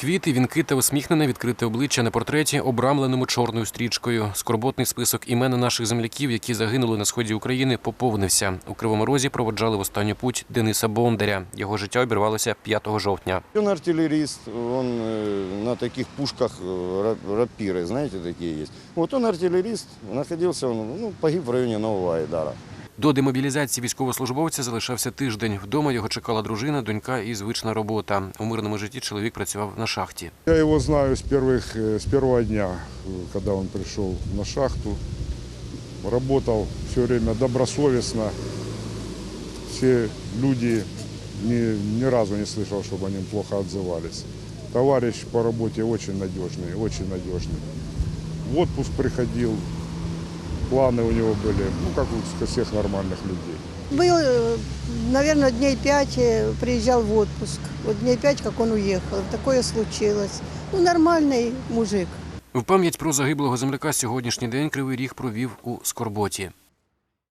Квіти, вінки та усміхнене відкрите обличчя на портреті, обрамленому чорною стрічкою. Скорботний список імен наших земляків, які загинули на сході України, поповнився. У Кривому Розі проводжали в останню путь Дениса Бондаря. Його життя обірвалося 5 жовтня. Он артиллерист, он э, на таких пушках э, ра- рапиры, знаете, такие есть. Вот он артиллерист, находился он, ну, погиб в районе Нового Айдара. До демобілізації військовослужбовця залишався тиждень. Вдома його чекала дружина, донька і звична робота. У мирному житті чоловік працював на шахті. Я его знаю с, первых, э, с первого дня, э, когда он пришел на шахту. Работал все время добросовестно. Все люди, ни, ни разу не слышал, чтобы о нем плохо отзывались. Товарищ по работе очень надежный, очень надежный. В отпуск приходил, планы у него были, ну, как у всех нормальных людей. Был, наверное, дней пять э, приезжал в отпуск. Вот дней пять, как он уехал. Такое случилось. Ну, нормальный мужик. В пам'ять про загиблого земляка сьогоднішній день Кривий Ріг провів у Скорботі.